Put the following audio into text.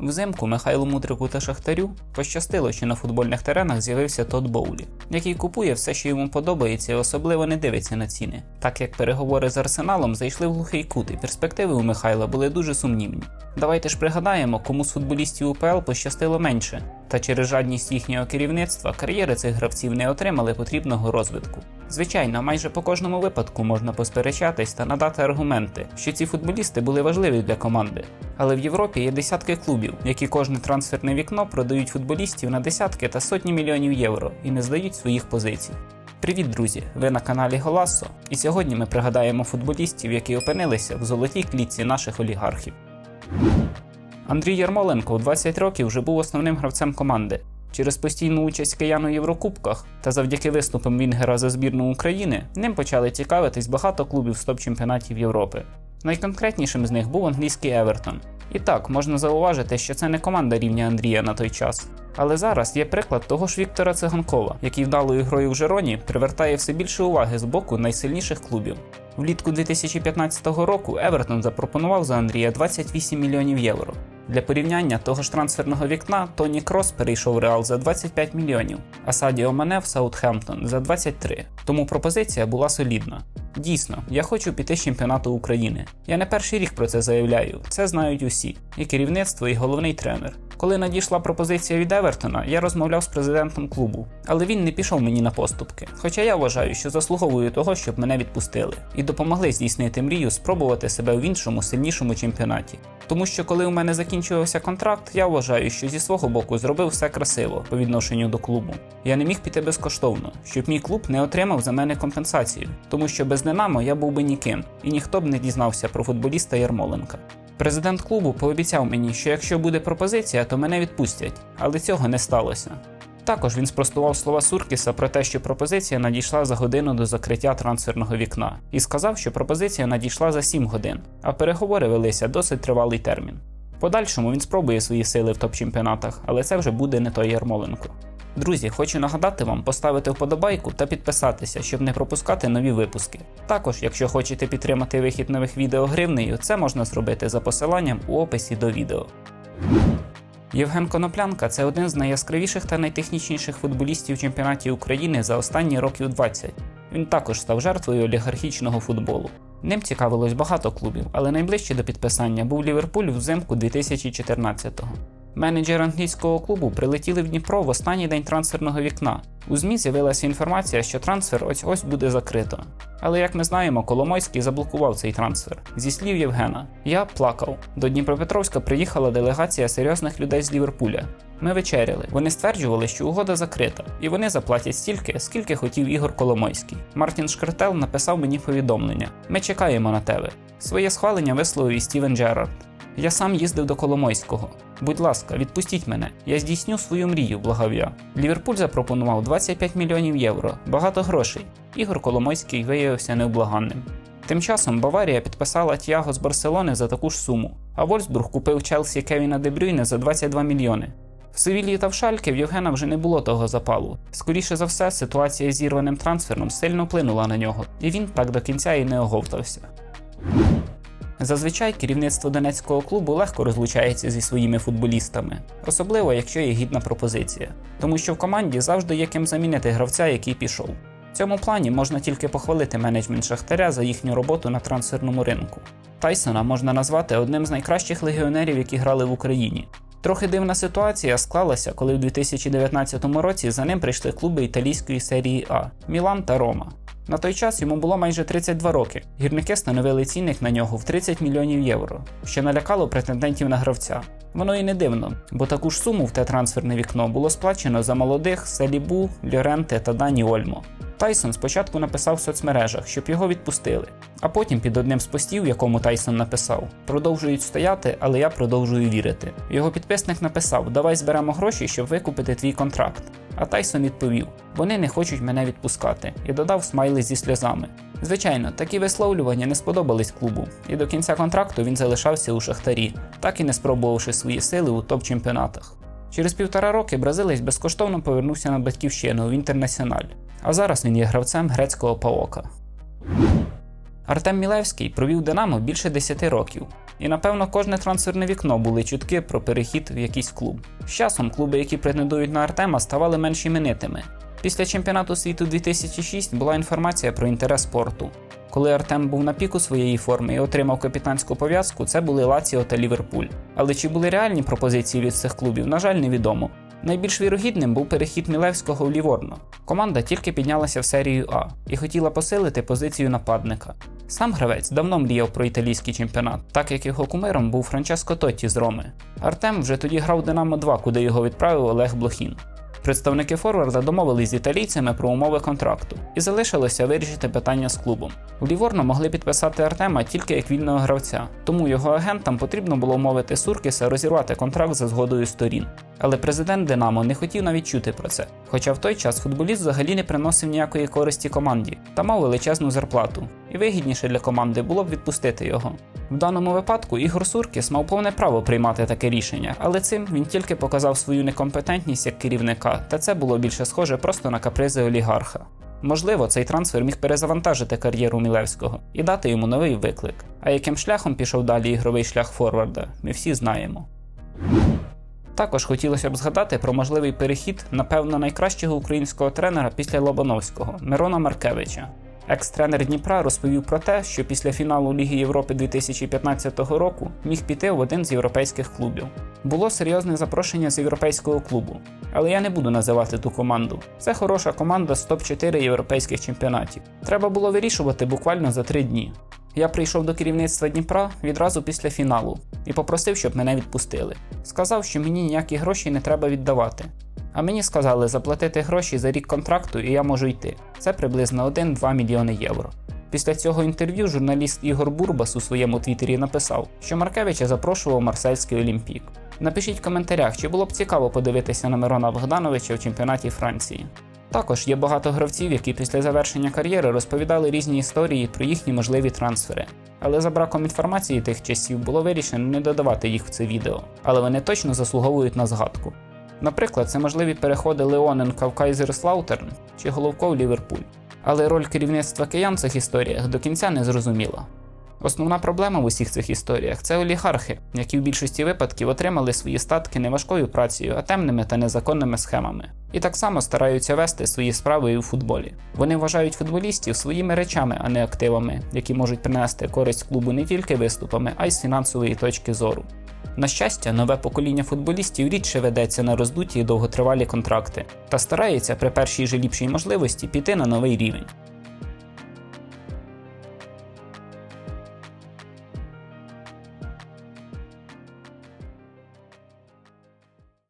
Взимку Михайлу Мудрику та Шахтарю пощастило, що на футбольних теренах з'явився Тод Боулі, який купує все, що йому подобається, і особливо не дивиться на ціни. Так як переговори з Арсеналом зайшли в глухий кут, і перспективи у Михайла були дуже сумнівні. Давайте ж пригадаємо, кому з футболістів УПЛ пощастило менше, та через жадність їхнього керівництва кар'єри цих гравців не отримали потрібного розвитку. Звичайно, майже по кожному випадку можна посперечатись та надати аргументи, що ці футболісти були важливі для команди. Але в Європі є десятки клубів, які кожне трансферне вікно продають футболістів на десятки та сотні мільйонів євро і не здають своїх позицій. Привіт, друзі! Ви на каналі Голасо, і сьогодні ми пригадаємо футболістів, які опинилися в золотій клітці наших олігархів. Андрій Ярмоленко у 20 років вже був основним гравцем команди. Через постійну участь киян у Єврокубках та завдяки виступам Вінгера за збірну України ним почали цікавитись багато клубів з топ-чемпіонатів Європи. Найконкретнішим з них був англійський Евертон. І так, можна зауважити, що це не команда рівня Андрія на той час. Але зараз є приклад того ж Віктора Циганкова, який вдалою грою в Жероні привертає все більше уваги з боку найсильніших клубів. Влітку 2015 року Евертон запропонував за Андрія 28 мільйонів євро. Для порівняння того ж трансферного вікна Тоні Крос перейшов Реал за 25 мільйонів, а Садіо Мане в Саутхемптон за 23. Тому пропозиція була солідна. Дійсно, я хочу піти з чемпіонату України. Я не перший рік про це заявляю, це знають усі, і керівництво, і головний тренер. Коли надійшла пропозиція від Евертона, я розмовляв з президентом клубу, але він не пішов мені на поступки. Хоча я вважаю, що заслуговую того, щоб мене відпустили, і допомогли здійснити мрію спробувати себе в іншому сильнішому чемпіонаті. Тому що коли у мене закінчувався контракт, я вважаю, що зі свого боку зробив все красиво по відношенню до клубу. Я не міг піти безкоштовно, щоб мій клуб не отримав за мене компенсацію, тому що без Динамо я був би ніким, і ніхто б не дізнався про футболіста Ярмоленка. Президент клубу пообіцяв мені, що якщо буде пропозиція, то мене відпустять, але цього не сталося. Також він спростував слова Суркіса про те, що пропозиція надійшла за годину до закриття трансферного вікна, і сказав, що пропозиція надійшла за 7 годин, а переговори велися досить тривалий термін. Подальшому він спробує свої сили в топ-чемпіонатах, але це вже буде не той Ярмоленко. Друзі, хочу нагадати вам поставити вподобайку та підписатися, щоб не пропускати нові випуски. Також, якщо хочете підтримати вихід нових відео гривнею, це можна зробити за посиланням у описі до відео. Євген Коноплянка це один з найяскравіших та найтехнічніших футболістів чемпіонатів України за останні років 20. Він також став жертвою олігархічного футболу. Ним цікавилось багато клубів, але найближче до підписання був Ліверпуль взимку 2014-го. Менеджер англійського клубу прилетіли в Дніпро в останній день трансферного вікна. У ЗМІ з'явилася інформація, що трансфер ось ось буде закрито. Але як ми знаємо, Коломойський заблокував цей трансфер. Зі слів Євгена, я плакав. До Дніпропетровська приїхала делегація серйозних людей з Ліверпуля. Ми вечеряли. Вони стверджували, що угода закрита, і вони заплатять стільки, скільки хотів Ігор Коломойський. Мартін Шкартел написав мені повідомлення: Ми чекаємо на тебе. Своє схвалення висловив і Стівен Джерард. Я сам їздив до Коломойського. Будь ласка, відпустіть мене. Я здійсню свою мрію, благав я. Ліверпуль запропонував 25 мільйонів євро, багато грошей. Ігор Коломойський виявився невблаганним. Тим часом Баварія підписала Тіаго з Барселони за таку ж суму, а Вольсбург купив Челсі Кевіна Дебрюйне за 22 мільйони. В Севілії та в Шальке в Євгена вже не було того запалу. Скоріше за все, ситуація з зірваним трансфером сильно вплинула на нього, і він так до кінця і не оговтався. Зазвичай керівництво донецького клубу легко розлучається зі своїми футболістами, особливо якщо є гідна пропозиція, тому що в команді завжди є ким замінити гравця, який пішов. В цьому плані можна тільки похвалити менеджмент Шахтаря за їхню роботу на трансферному ринку. Тайсона можна назвати одним з найкращих легіонерів, які грали в Україні. Трохи дивна ситуація склалася, коли в 2019 році за ним прийшли клуби італійської серії А Мілан та Рома. На той час йому було майже 32 роки. Гірники становили цінник на нього в 30 мільйонів євро, що налякало претендентів на гравця. Воно і не дивно, бо таку ж суму в те трансферне вікно було сплачено за молодих Салібу, Льоренте та Дані Ольмо. Тайсон спочатку написав в соцмережах, щоб його відпустили, а потім під одним з постів, якому Тайсон написав: продовжують стояти, але я продовжую вірити. Його підписник написав: Давай зберемо гроші, щоб викупити твій контракт. А Тайсон відповів: Вони не хочуть мене відпускати, і додав смайли зі сльозами. Звичайно, такі висловлювання не сподобались клубу, і до кінця контракту він залишався у Шахтарі, так і не спробувавши свої сили у топ-чемпіонатах. Через півтора роки бразилець безкоштовно повернувся на батьківщину в інтернаціональ, а зараз він є гравцем грецького паока. Артем Мілевський провів Динамо більше 10 років, і напевно кожне трансферне вікно були чутки про перехід в якийсь клуб. З часом клуби, які претендують на Артема, ставали менш іменитими. Після чемпіонату світу 2006 була інформація про інтерес спорту. Коли Артем був на піку своєї форми і отримав капітанську пов'язку, це були Лаціо та Ліверпуль. Але чи були реальні пропозиції від цих клубів, на жаль, невідомо. Найбільш вірогідним був перехід Мілевського в Ліворно. Команда тільки піднялася в серію А і хотіла посилити позицію нападника. Сам гравець давно мріяв про італійський чемпіонат, так як його кумиром був Франческо Тотті з Роми. Артем вже тоді грав Динамо 2, куди його відправив Олег Блохін. Представники Форварда домовились з італійцями про умови контракту і залишилося вирішити питання з клубом. У Ліворно могли підписати Артема тільки як вільного гравця, тому його агентам потрібно було мовити Суркіса розірвати контракт за згодою сторін. Але президент Динамо не хотів навіть чути про це. Хоча в той час футболіст взагалі не приносив ніякої користі команді та мав величезну зарплату, і вигідніше для команди було б відпустити його. В даному випадку Ігор Суркіс мав повне право приймати таке рішення, але цим він тільки показав свою некомпетентність як керівника, та це було більше схоже просто на капризи олігарха. Можливо, цей трансфер міг перезавантажити кар'єру Мілевського і дати йому новий виклик. А яким шляхом пішов далі ігровий шлях Форварда, ми всі знаємо. Також хотілося б згадати про можливий перехід, напевно, найкращого українського тренера після Лобановського Мирона Маркевича. Екс-тренер Дніпра розповів про те, що після фіналу Ліги Європи 2015 року міг піти в один з європейських клубів. Було серйозне запрошення з європейського клубу, але я не буду називати ту команду. Це хороша команда з топ-4 європейських чемпіонатів. Треба було вирішувати буквально за три дні. Я прийшов до керівництва Дніпра відразу після фіналу і попросив, щоб мене відпустили. Сказав, що мені ніякі гроші не треба віддавати. А мені сказали заплатити гроші за рік контракту, і я можу йти. Це приблизно 1-2 мільйони євро. Після цього інтерв'ю журналіст Ігор Бурбас у своєму твіттері написав, що Маркевича запрошував Марсельський Олімпік. Напишіть в коментарях, чи було б цікаво подивитися на Мирона Богдановича в чемпіонаті Франції. Також є багато гравців, які після завершення кар'єри розповідали різні історії про їхні можливі трансфери. Але за браком інформації тих часів було вирішено не додавати їх в це відео, але вони точно заслуговують на згадку. Наприклад, це можливі переходи Леоненка в Кайзерслаутерн чи Головко в Ліверпуль. Але роль керівництва киян в цих історіях до кінця не зрозуміла. Основна проблема в усіх цих історіях це олігархи, які в більшості випадків отримали свої статки не важкою працею, а темними та незаконними схемами. І так само стараються вести свої справи і у футболі. Вони вважають футболістів своїми речами, а не активами, які можуть принести користь клубу не тільки виступами, а й з фінансової точки зору. На щастя, нове покоління футболістів рідше ведеться на роздуті і довготривалі контракти та старається при першій же ліпшій можливості піти на новий рівень.